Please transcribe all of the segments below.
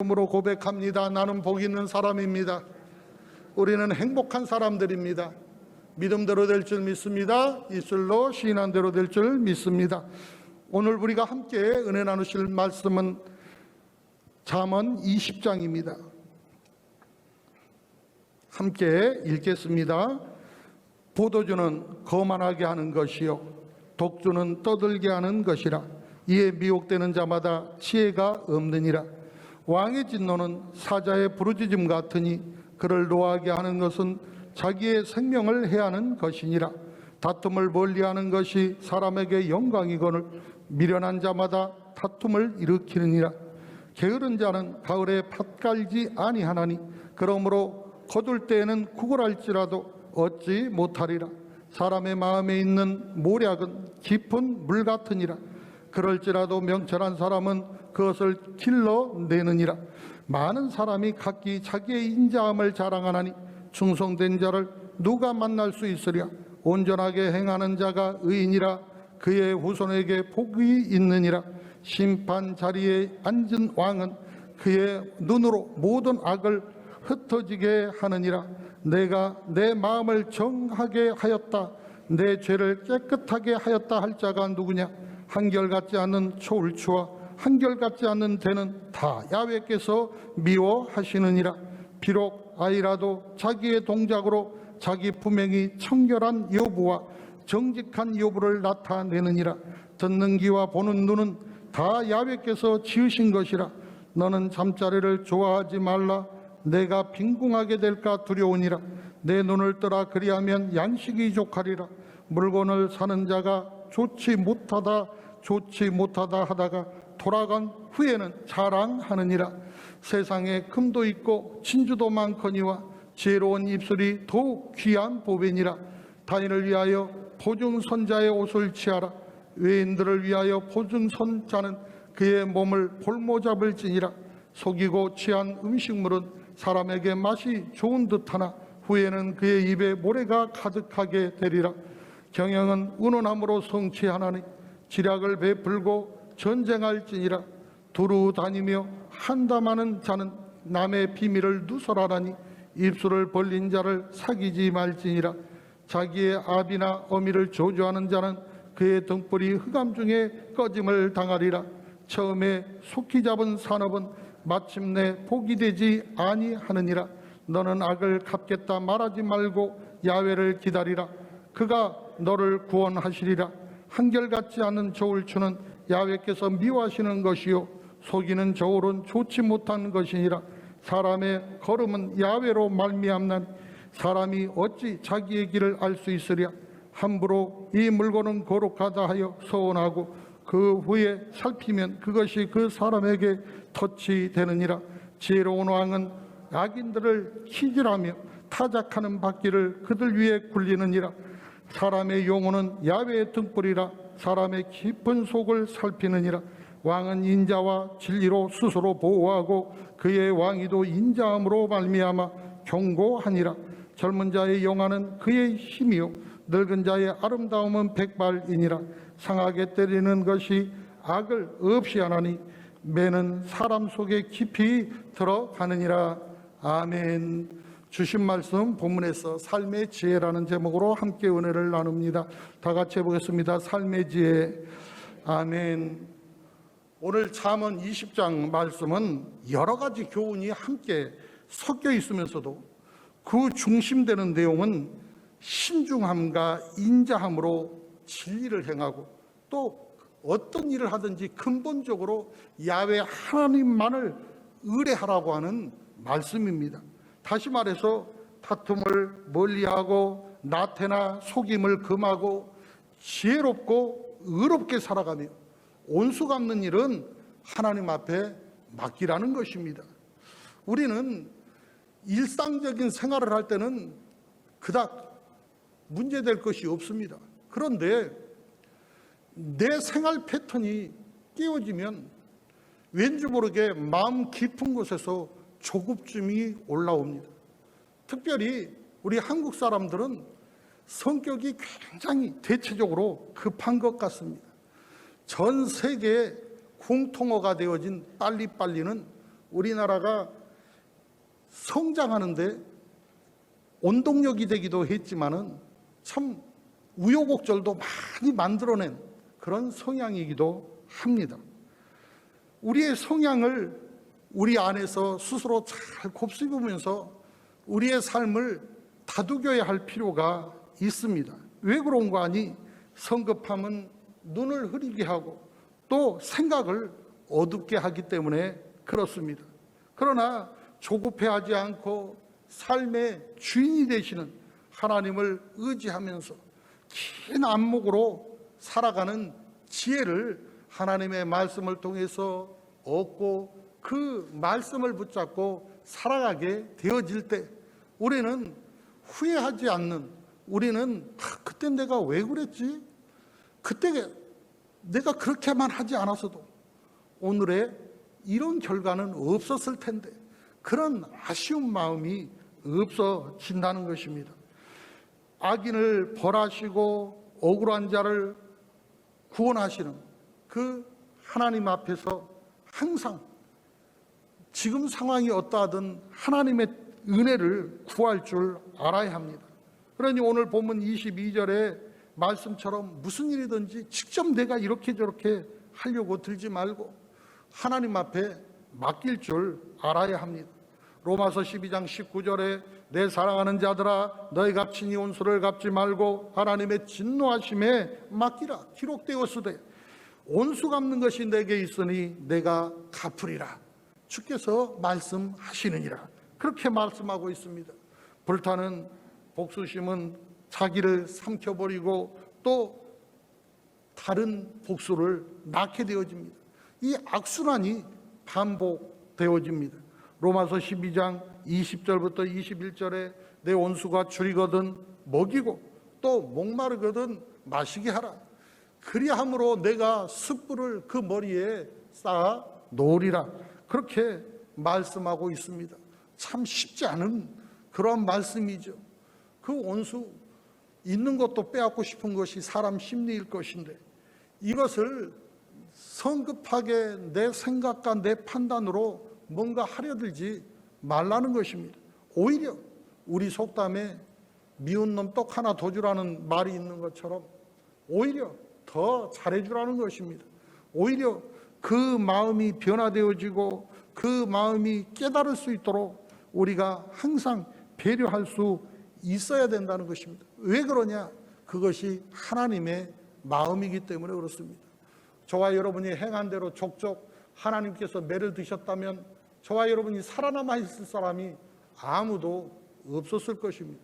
으로 고백합니다. 나는 복 있는 사람입니다. 우리는 행복한 사람들입니다. 믿음대로 될 줄 믿습니다. 입술로 시인한 대로 될 줄 믿습니다. 오늘 우리가 함께 은혜 나누실 말씀은 잠언 20장입니다. 함께 읽겠습니다. 보도주는 거만하게 하는 것이요 독주는 떠들게 하는 것이라 이에 미혹되는 자마다 지혜가 없느니라 왕의 진노는 사자의 부르짖음 같으니 그를 노하게 하는 것은 자기의 생명을 해하는 것이니라. 다툼을 멀리하는 것이 사람에게 영광이거늘 미련한 자마다 다툼을 일으키느니라. 게으른 자는 가을에 팥 깔지 아니하나니 그러므로 거둘 때에는 구걸할지라도 얻지 못하리라. 사람의 마음에 있는 모략은 깊은 물 같으니라 그럴지라도 명철한 사람은 그것을 길러내느니라. 많은 사람이 각기 자기의 인자함을 자랑하나니 충성된 자를 누가 만날 수 있으랴? 온전하게 행하는 자가 의인이라. 그의 후손에게 복이 있느니라. 심판 자리에 앉은 왕은 그의 눈으로 모든 악을 흩어지게 하느니라. 내가 내 마음을 정하게 하였다. 내 죄를 깨끗하게 하였다 할 자가 누구냐 한결같지 않는 초울추와 한결같지 않는 대는 다 야외께서 미워하시느니라. 비록 아이라도 자기의 동작으로 자기 품행이 청결한 여부와 정직한 여부를 나타내느니라. 듣는 귀와 보는 눈은 다 야외께서 지으신 것이라. 너는 잠자리를 좋아하지 말라. 내가 빈궁하게 될까 두려우니라. 내 눈을 떠라. 그리하면 양식이 족하리라. 물건을 사는 자가 좋지 못하다 좋지 못하다 하다가 돌아간 후에는 자랑하느니라. 세상에 금도 있고 진주도 많거니와 지혜로운 입술이 더욱 귀한 보배니라. 타인을 위하여 보증선자의 옷을 취하라. 외인들을 위하여 보증선자는 그의 몸을 볼모잡을 지니라. 속이고 취한 음식물은 사람에게 맛이 좋은 듯하나 후에는 그의 입에 모래가 가득하게 되리라 경영은 운운함으로 성취하나니 지략을 베풀고 전쟁할지니라. 두루 다니며 한담하는 자는 남의 비밀을 누설하라니 입술을 벌린 자를 사귀지 말지니라. 자기의 아비나 어미를 조조하는 자는 그의 등불이 흑암 중에 꺼짐을 당하리라. 처음에 속히 잡은 산업은 마침내 복이 되지 아니하느니라. 너는 악을 갚겠다 말하지 말고 야외를 기다리라. 그가 너를 구원하시리라. 한결같지 않은 저울추는 야외께서 미워하시는 것이요. 속이는 저울은 좋지 못한 것이니라. 사람의 걸음은 야외로 말미암나니 사람이 어찌 자기의 길을 알 수 있으랴? 함부로 이 물건은 거룩하다 하여 서원하고 그 후에 살피면 그것이 그 사람에게 덫이 되느니라. 지혜로운 왕은 악인들을 키질하며 타작하는 바퀴를 그들 위에 굴리느니라 사람의 용어는 야외의 등불이라 사람의 깊은 속을 살피느니라. 왕은 인자와 진리로 스스로 보호하고 그의 왕위도 인자함으로 말미암아 경고하니라. 젊은 자의 영화는 그의 힘이요. 늙은 자의 아름다움은 백발이니라. 상하게 때리는 것이 악을 없이 하나니 매는 사람 속에 깊이 들어가느니라. 아멘 주신 말씀 본문에서 삶의 지혜라는 제목으로 함께 은혜를 나눕니다. 다 같이 해보겠습니다. 삶의 지혜. 아멘. 오늘 잠언 20장 말씀은 여러 가지 교훈이 함께 섞여 있으면서도 그 중심되는 내용은 신중함과 인자함으로 진리를 행하고 또 어떤 일을 하든지 근본적으로 야외 하나님만을 의뢰하라고 하는 말씀입니다. 다시 말해서 다툼을 멀리하고 나태나 속임을 금하고 지혜롭고 의롭게 살아가며 온수 갚는 일은 하나님 앞에 맡기라는 것입니다. 우리는 일상적인 생활을 할 때는 그닥 문제될 것이 없습니다. 그런데 내 생활 패턴이 깨어지면 왠지 모르게 마음 깊은 곳에서 조급증이 올라옵니다. 특별히 우리 한국 사람들은 성격이 굉장히 대체적으로 급한 것 같습니다. 전 세계의 공통어가 되어진 빨리빨리는 우리나라가 성장하는데 원동력이 되기도 했지만은 참 우여곡절도 많이 만들어낸 그런 성향이기도 합니다. 우리의 성향을 우리 안에서 스스로 잘 곱씹으면서 우리의 삶을 다독여야 할 필요가 있습니다. 왜 그런가 하니 성급함은 눈을 흐리게 하고 또 생각을 어둡게 하기 때문에 그렇습니다. 그러나 조급해하지 않고 삶의 주인이 되시는 하나님을 의지하면서 긴 안목으로 살아가는 지혜를 하나님의 말씀을 통해서 얻고 그 말씀을 붙잡고 살아가게 되어질 때 우리는 후회하지 않는 우리는 아, 그때 내가 왜 그랬지? 그때 내가 그렇게만 하지 않았어도 오늘의 이런 결과는 없었을 텐데 그런 아쉬운 마음이 없어진다는 것입니다. 악인을 벌하시고 억울한 자를 구원하시는 그 하나님 앞에서 항상 지금 상황이 어떠하든 하나님의 은혜를 구할 줄 알아야 합니다. 그러니 오늘 본문 22절에 말씀처럼 무슨 일이든지 직접 내가 이렇게 저렇게 하려고 들지 말고 하나님 앞에 맡길 줄 알아야 합니다. 로마서 12장 19절에 내 사랑하는 자들아 너희 값진 이 온수를 갚지 말고 하나님의 진노하심에 맡기라 기록되었으되 온수 갚는 것이 내게 있으니 내가 갚으리라 주께서 말씀하시느니라 그렇게 말씀하고 있습니다. 불타는 복수심은 자기를 삼켜버리고 또 다른 복수를 낳게 되어집니다. 이 악순환이 반복되어집니다. 로마서 12장 20절부터 21절에 내 온수가 줄이거든 먹이고 또 목마르거든 마시게 하라. 그리함으로 내가 숯불을 그 머리에 쌓아 놓으리라. 그렇게 말씀하고 있습니다. 참 쉽지 않은 그런 말씀이죠. 그 온수 있는 것도 빼앗고 싶은 것이 사람 심리일 것인데 이것을 성급하게 내 생각과 내 판단으로 뭔가 하려들지 말라는 것입니다. 오히려 우리 속담에 미운 놈 떡 하나 더 주라는 말이 있는 것처럼 오히려 더 잘해주라는 것입니다. 오히려 그 마음이 변화되어지고 그 마음이 깨달을 수 있도록 우리가 항상 배려할 수 있어야 된다는 것입니다. 왜 그러냐? 그것이 하나님의 마음이기 때문에 그렇습니다. 저와 여러분이 행한 대로 족족 하나님께서 매를 드셨다면 저와 여러분이 살아남아 있을 사람이 아무도 없었을 것입니다.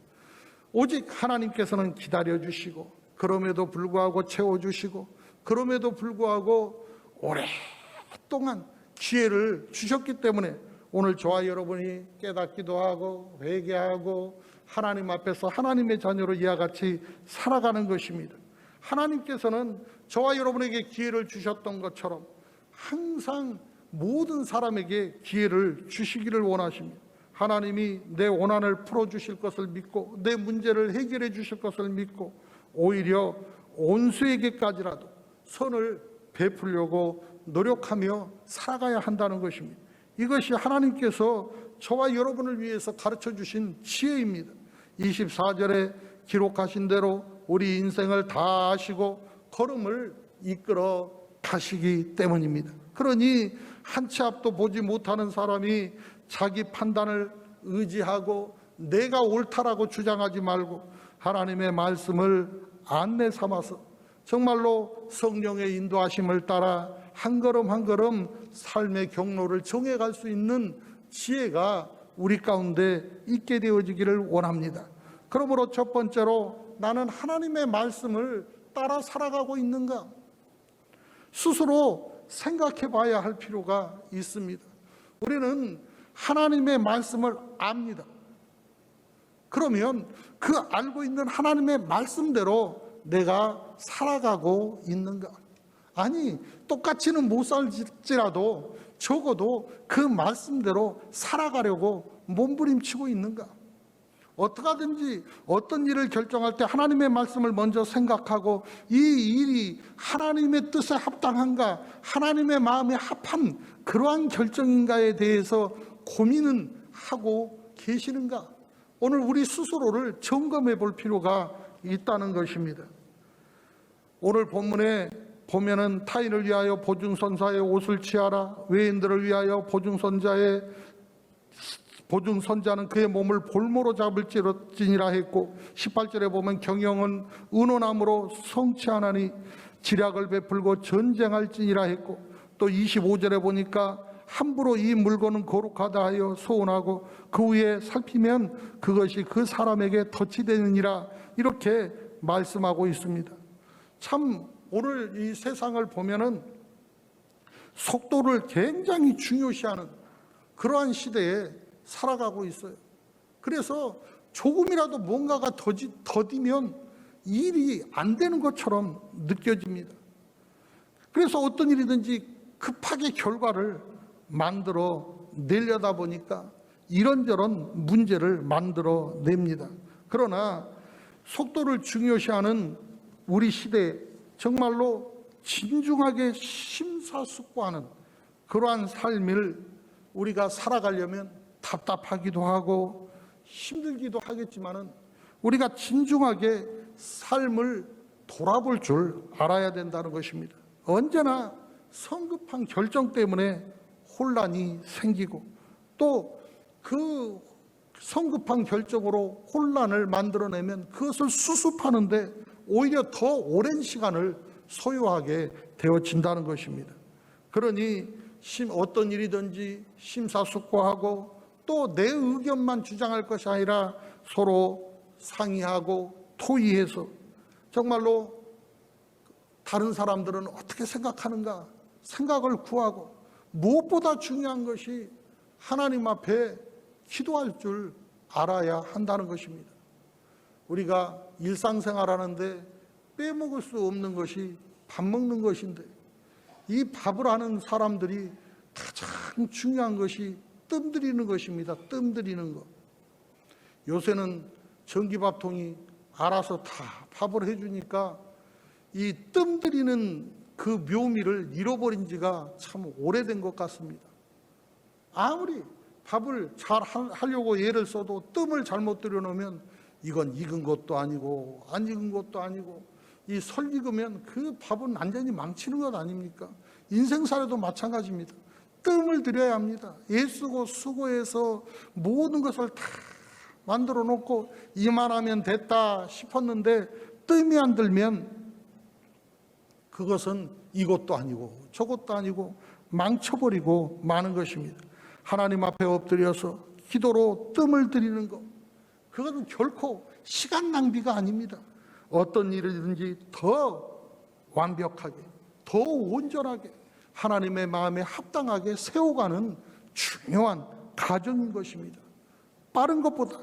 오직 하나님께서는 기다려 주시고 그럼에도 불구하고 채워 주시고 그럼에도 불구하고 오랫동안 기회를 주셨기 때문에 오늘 저와 여러분이 깨닫기도 하고 회개하고 하나님 앞에서 하나님의 자녀로 이와 같이 살아가는 것입니다. 하나님께서는 저와 여러분에게 기회를 주셨던 것처럼 항상 모든 사람에게 기회를 주시기를 원하십니다. 하나님이 내 원한을 풀어 주실 것을 믿고 내 문제를 해결해 주실 것을 믿고 오히려 온수에게까지라도 선을 베풀려고 노력하며 살아가야 한다는 것입니다. 이것이 하나님께서 저와 여러분을 위해서 가르쳐 주신 지혜입니다. 24절에 기록하신 대로 우리 인생을 다 아시고 걸음을 이끌어 가시기 때문입니다. 그러니 한 치 앞도 보지 못하는 사람이 자기 판단을 의지하고 내가 옳다라고 주장하지 말고 하나님의 말씀을 안내 삼아서 정말로 성령의 인도하심을 따라 한 걸음 한 걸음 삶의 경로를 정해갈 수 있는 지혜가 우리 가운데 있게 되어지기를 원합니다. 그러므로 첫 번째로 나는 하나님의 말씀을 따라 살아가고 있는가? 스스로 생각해 봐야 할 필요가 있습니다. 우리는 하나님의 말씀을 압니다. 그러면 그 알고 있는 하나님의 말씀대로 내가 살아가고 있는가? 아니, 똑같이는 못 살지라도 적어도 그 말씀대로 살아가려고 몸부림치고 있는가? 어떻게든지 어떤 일을 결정할 때 하나님의 말씀을 먼저 생각하고 이 일이 하나님의 뜻에 합당한가, 하나님의 마음에 합한 그러한 결정인가에 대해서 고민은 하고 계시는가? 오늘 우리 스스로를 점검해 볼 필요가 있다는 것입니다. 오늘 본문에 보면은 타인을 위하여 보증선사의 옷을 취하라 외인들을 위하여 보증선자의 보증선자는 그의 몸을 볼모로 잡을지니라 했고 18절에 보면 경영은 은원함으로 성취하나니 지략을 베풀고 전쟁할지니라 했고 또 25절에 보니까 함부로 이 물건은 거룩하다 하여 소원하고 그 후에 살피면 그것이 그 사람에게 덧치되느니라 이렇게 말씀하고 있습니다. 참 오늘 이 세상을 보면은 속도를 굉장히 중요시하는 그러한 시대에 살아가고 있어요. 그래서 조금이라도 뭔가가 더디, 더디면 일이 안 되는 것처럼 느껴집니다. 그래서 어떤 일이든지 급하게 결과를 만들어 내려다 보니까 이런저런 문제를 만들어 냅니다. 그러나 속도를 중요시하는 우리 시대에 정말로 진중하게 심사숙고하는 그러한 삶을 우리가 살아가려면 답답하기도 하고 힘들기도 하겠지만은 우리가 진중하게 삶을 돌아볼 줄 알아야 된다는 것입니다. 언제나 성급한 결정 때문에 혼란이 생기고 또 그 성급한 결정으로 혼란을 만들어내면 그것을 수습하는데 오히려 더 오랜 시간을 소요하게 되어진다는 것입니다. 그러니 심- 어떤 일이든지 심사숙고하고 또 내 의견만 주장할 것이 아니라 서로 상의하고 토의해서 정말로 다른 사람들은 어떻게 생각하는가 생각을 구하고 무엇보다 중요한 것이 하나님 앞에 기도할 줄 알아야 한다는 것입니다. 우리가 일상생활 하는데 빼먹을 수 없는 것이 밥 먹는 것인데 이 밥을 하는 사람들이 가장 중요한 것이 뜸 들이는 것입니다. 뜸 들이는 것. 요새는 전기밥통이 알아서 다 밥을 해주니까 이 뜸 들이는 그 묘미를 잃어버린 지가 참 오래된 것 같습니다. 아무리 밥을 잘 하- 하려고 애를 써도 뜸을 잘못 들여놓으면 이건 익은 것도 아니고 안 익은 것도 아니고 이 설 익으면 그 밥은 완전히 망치는 것 아닙니까? 인생살에도 마찬가지입니다. 뜸을 들여야 합니다. 애쓰고 수고해서 모든 것을 다 만들어 놓고 이만하면 됐다 싶었는데 뜸이 안 들면 그것은 이것도 아니고 저것도 아니고 망쳐버리고 마는 것입니다. 하나님 앞에 엎드려서 기도로 뜸을 들이는 것. 그것은 결코 시간 낭비가 아닙니다. 어떤 일이든지 더 완벽하게, 더 온전하게 하나님의 마음에 합당하게 세워가는 중요한 과정인 것입니다. 빠른 것보다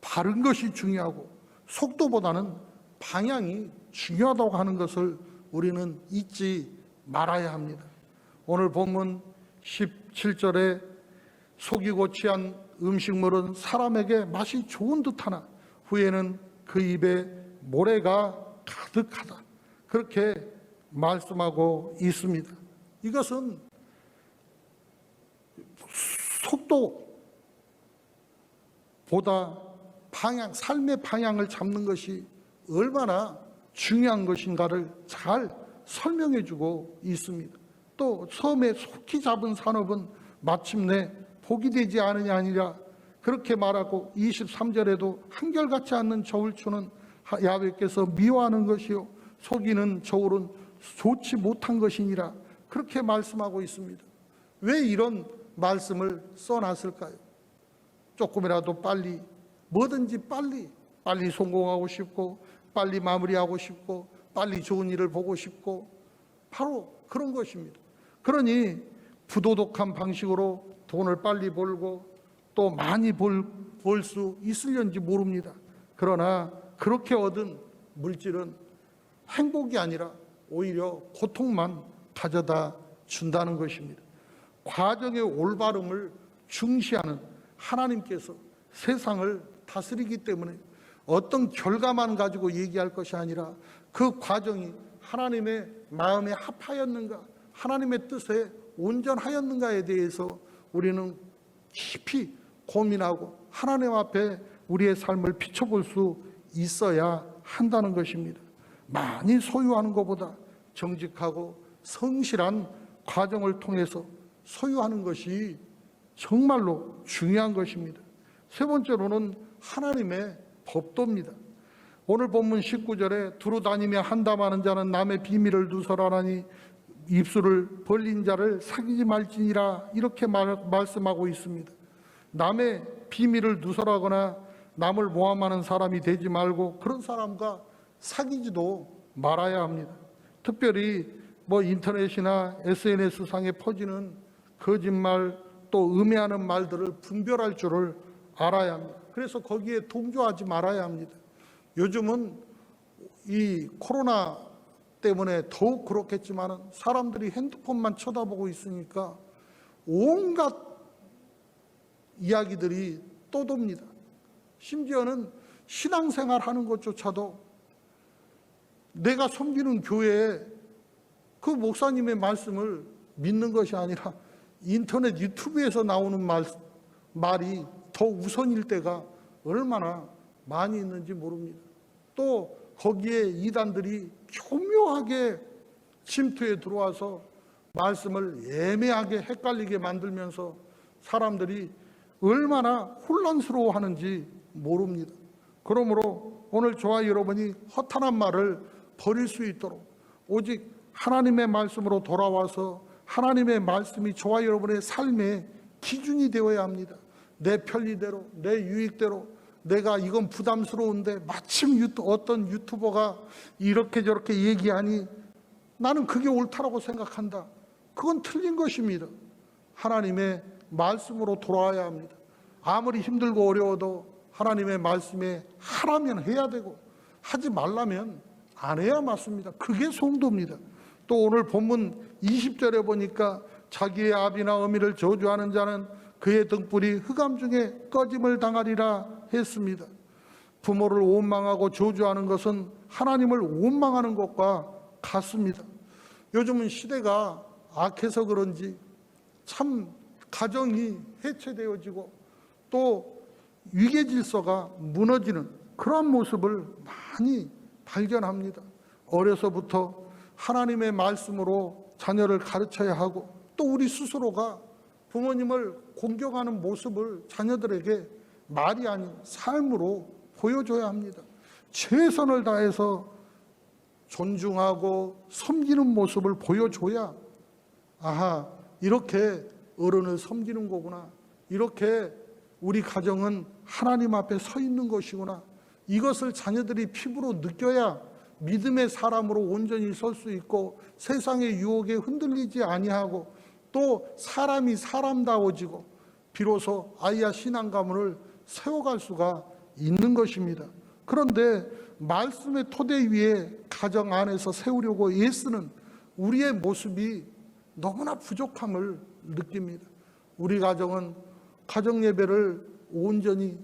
바른 것이 중요하고 속도보다는 방향이 중요하다고 하는 것을 우리는 잊지 말아야 합니다. 오늘 본문 17절에 속이고 취한 음식물은 사람에게 맛이 좋은 듯하나 후에는 그 입에 모래가 가득하다. 그렇게 말씀하고 있습니다. 이것은 속도보다 방향, 삶의 방향을 잡는 것이 얼마나 중요한 것인가를 잘 설명해 주고 있습니다. 또 처음에 속히 잡은 산업은 마침내 복이 되지 않으냐 아니라 그렇게 말하고 23절에도 한결같지 않는 저울추는 야외께서 미워하는 것이요 속이는 저울은 좋지 못한 것이니라 그렇게 말씀하고 있습니다. 왜 이런 말씀을 써놨을까요? 조금이라도 빨리 뭐든지 빨리 빨리 성공하고 싶고 빨리 마무리하고 싶고 빨리 좋은 일을 보고 싶고 바로 그런 것입니다. 그러니 부도덕한 방식으로 돈을 빨리 벌고 또 많이 벌 수 있을런지 모릅니다. 그러나 그렇게 얻은 물질은 행복이 아니라 오히려 고통만 가져다 준다는 것입니다. 과정의 올바름을 중시하는 하나님께서 세상을 다스리기 때문에 어떤 결과만 가지고 얘기할 것이 아니라 그 과정이 하나님의 마음에 합하였는가, 하나님의 뜻에 온전하였는가에 대해서 우리는 깊이 고민하고 하나님 앞에 우리의 삶을 비춰볼 수 있어야 한다는 것입니다. 많이 소유하는 것보다 정직하고 성실한 과정을 통해서 소유하는 것이 정말로 중요한 것입니다. 세 번째로는 하나님의 법도입니다. 오늘 본문 19절에 두루 다니며 한담하는 자는 남의 비밀을 누설하나니 입술을 벌린 자를 사귀지 말지니라 이렇게 말, 말씀하고 있습니다. 남의 비밀을 누설하거나 남을 모함하는 사람이 되지 말고 그런 사람과 사귀지도 말아야 합니다. 특별히 뭐 인터넷이나 SNS 상에 퍼지는 거짓말 또 음해하는 말들을 분별할 줄을 알아야 합니다. 그래서 거기에 동조하지 말아야 합니다. 요즘은 이 코로나 때문에 더욱 그렇겠지만 사람들이 핸드폰만 쳐다보고 있으니까 온갖 이야기들이 떠돕니다. 심지어는 신앙생활 하는 것조차도 내가 섬기는 교회에 그 목사님의 말씀을 믿는 것이 아니라 인터넷 유튜브에서 나오는 말, 말이 더 우선일 때가 얼마나 많이 있는지 모릅니다. 또 거기에 이단들이 교묘하게 침투해 들어와서 말씀을 애매하게 헷갈리게 만들면서 사람들이 얼마나 혼란스러워 하는지 모릅니다. 그러므로 오늘 저와 여러분이 허탄한 말을 버릴 수 있도록 오직 하나님의 말씀으로 돌아와서 하나님의 말씀이 저와 여러분의 삶의 기준이 되어야 합니다. 내 편리대로, 내 유익대로, 내가 이건 부담스러운데 마침 유튜, 어떤 유튜버가 이렇게 저렇게 얘기하니 나는 그게 옳다라고 생각한다. 그건 틀린 것입니다. 하나님의 말씀으로 돌아와야 합니다. 아무리 힘들고 어려워도 하나님의 말씀에 하라면 해야 되고 하지 말라면 안 해야 맞습니다. 그게 성도입니다. 또 오늘 본문 20절에 보니까 자기의 아비나 어미를 저주하는 자는 그의 등불이 흑암 중에 꺼짐을 당하리라 했습니다. 부모를 원망하고 저주하는 것은 하나님을 원망하는 것과 같습니다. 요즘은 시대가 악해서 그런지 참 가정이 해체되어지고 또 위계 질서가 무너지는 그러한 모습을 많이 발견합니다. 어려서부터 하나님의 말씀으로 자녀를 가르쳐야 하고 또 우리 스스로가 부모님을 공경하는 모습을 자녀들에게 말이 아닌 삶으로 보여줘야 합니다. 최선을 다해서 존중하고 섬기는 모습을 보여줘야 아하 이렇게 어른을 섬기는 거구나 이렇게 우리 가정은 하나님 앞에 서 있는 것이구나 이것을 자녀들이 피부로 느껴야 믿음의 사람으로 온전히 설 수 있고 세상의 유혹에 흔들리지 아니하고 또 사람이 사람다워지고 비로소 아이야 신앙 가문을 세워갈 수가 있는 것입니다. 그런데 말씀의 토대 위에 가정 안에서 세우려고 애쓰는 우리의 모습이 너무나 부족함을 느낍니다. 우리 가정은 가정 예배를 온전히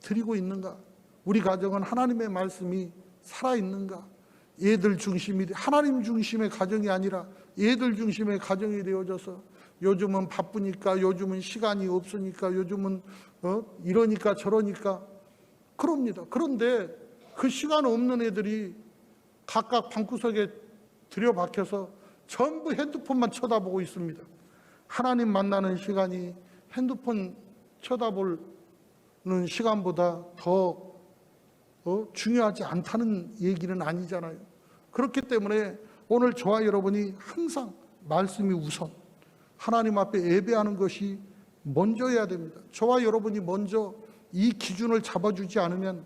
드리고 있는가? 우리 가정은 하나님의 말씀이 살아 있는가? 애들 중심이 하나님 중심의 가정이 아니라 애들 중심의 가정이 되어져서 요즘은 바쁘니까 요즘은 시간이 없으니까 요즘은 어? 이러니까 저러니까 그럽니다. 그런데 그 시간 없는 애들이 각각 방구석에 들여박혀서 전부 핸드폰만 쳐다보고 있습니다. 하나님 만나는 시간이 핸드폰 쳐다보는 시간보다 더 어? 중요하지 않다는 얘기는 아니잖아요. 그렇기 때문에 오늘 저와 여러분이 항상 말씀이 우선 하나님 앞에 예배하는 것이 먼저여야 됩니다. 저와 여러분이 먼저 이 기준을 잡아주지 않으면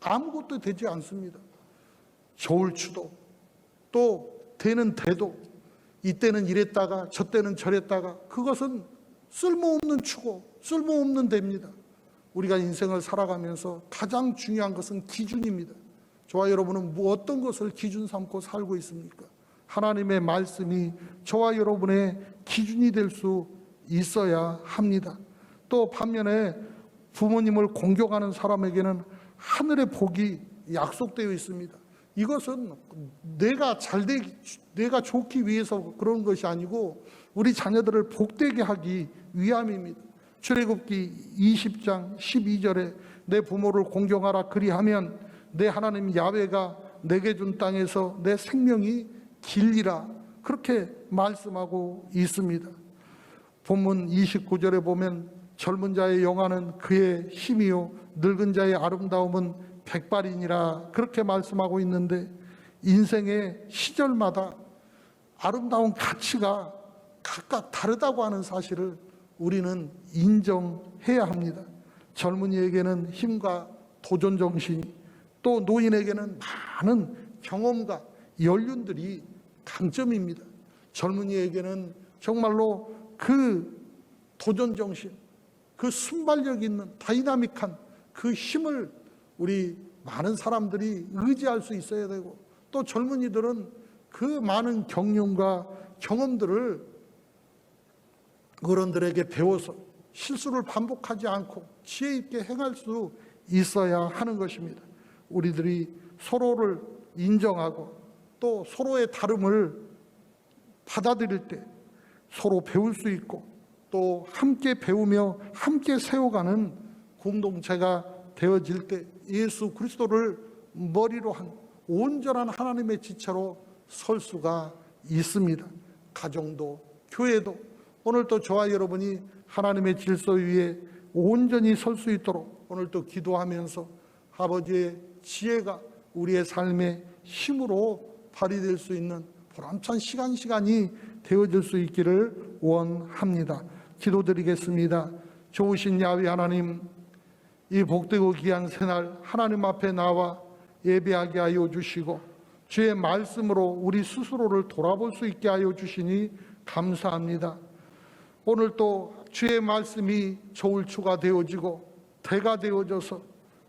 아무것도 되지 않습니다. 좋을 추도 또 되는 대도 이때는 이랬다가 저 때는 저랬다가 그것은 쓸모없는 추고 쓸모없는 됩니다. 우리가 인생을 살아가면서 가장 중요한 것은 기준입니다. 저와 여러분은 뭐 어떤 것을 기준 삼고 살고 있습니까? 하나님의 말씀이 저와 여러분의 기준이 될 수 있어야 합니다. 또 반면에 부모님을 공경하는 사람에게는 하늘의 복이 약속되어 있습니다. 이것은 내가 잘되기, 내가 좋기 위해서 그런 것이 아니고 우리 자녀들을 복되게 하기 위함입니다. 출애굽기 20장 12절에 내 부모를 공경하라 그리하면 내 하나님 야훼가 내게 준 땅에서 내 생명이 길리라 그렇게 말씀하고 있습니다. 본문 29절에 보면 젊은 자의 영화는 그의 힘이요 늙은 자의 아름다움은 백발이니라 그렇게 말씀하고 있는데 인생의 시절마다 아름다운 가치가 각각 다르다고 하는 사실을 우리는 인정해야 합니다. 젊은이에게는 힘과 도전 정신이 또 노인에게는 많은 경험과 연륜들이 강점입니다. 젊은이에게는 정말로 그 도전 정신, 그 순발력 있는 다이나믹한 그 힘을 우리 많은 사람들이 의지할 수 있어야 되고 또 젊은이들은 그 많은 경륜과 경험들을 어른들에게 배워서 실수를 반복하지 않고 지혜 있게 행할 수 있어야 하는 것입니다. 우리들이 서로를 인정하고 또 서로의 다름을 받아들일 때 서로 배울 수 있고 또 함께 배우며 함께 세워가는 공동체가 되어질 때 예수 그리스도를 머리로 한 온전한 하나님의 지체로 설 수가 있습니다. 가정도 교회도 오늘도 저와 여러분이 하나님의 질서 위에 온전히 설 수 있도록 오늘도 기도하면서 아버지의 지혜가 우리의 삶의 힘으로 발휘될 수 있는 보람찬 시간 시간이 되어질 수 있기를 원합니다. 기도드리겠습니다. 좋으신 야외 하나님, 이 복되고 귀한 새날 하나님 앞에 나와 예배하게 하여 주시고 주의 말씀으로 우리 스스로를 돌아볼 수 있게 하여 주시니 감사합니다. 오늘 또 주의 말씀이 저울추가 되어지고 대가 되어져서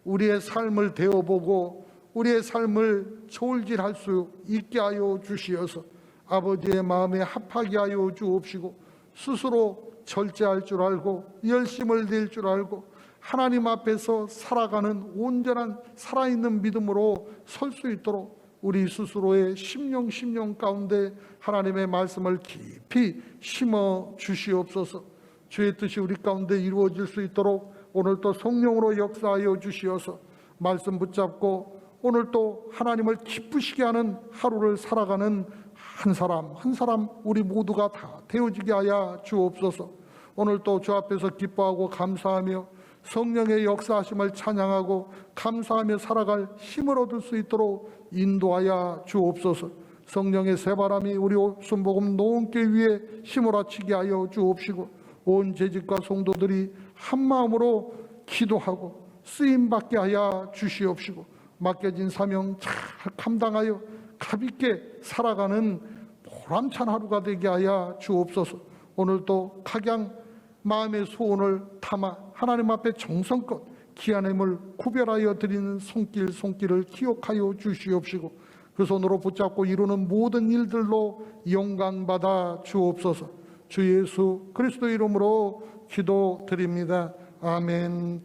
우리의 삶을 되어보고 우리의 삶을 저울질할 수 있게 하여 주시어서 아버지의 마음에 합하게 하여 주옵시고 스스로 절제할 줄 알고 열심을 낼 줄 알고 하나님 앞에서 살아가는 온전한 살아있는 믿음으로 설 수 있도록 우리 스스로의 심령 심령 가운데 하나님의 말씀을 깊이 심어 주시옵소서. 주의 뜻이 우리 가운데 이루어질 수 있도록 오늘 또 성령으로 역사하여 주시어서 말씀 붙잡고 오늘 또 하나님을 기쁘시게 하는 하루를 살아가는 한 사람 한 사람 우리 모두가 다 되어지게 하여 주옵소서. 오늘 또 주 앞에서 기뻐하고 감사하며 성령의 역사하심을 찬양하고 감사하며 살아갈 힘을 얻을 수 있도록 인도하여 주옵소서. 성령의 새바람이 우리 순복음 노원교 위에 힘을어치게 하여 주옵시고 온 재직과 성도들이 한 마음으로 기도하고 쓰임 받게 하여 주시옵시고 맡겨진 사명 잘 감당하여 가볍게 살아가는 보람찬 하루가 되게 하여 주옵소서. 오늘도 각양 마음의 소원을 담아 하나님 앞에 정성껏 귀한 힘을 구별하여 드리는 손길 손길을 기억하여 주시옵시고 그 손으로 붙잡고 이루는 모든 일들로 영광 받아 주옵소서. 주 예수 그리스도 이름으로 기도드립니다. 아멘.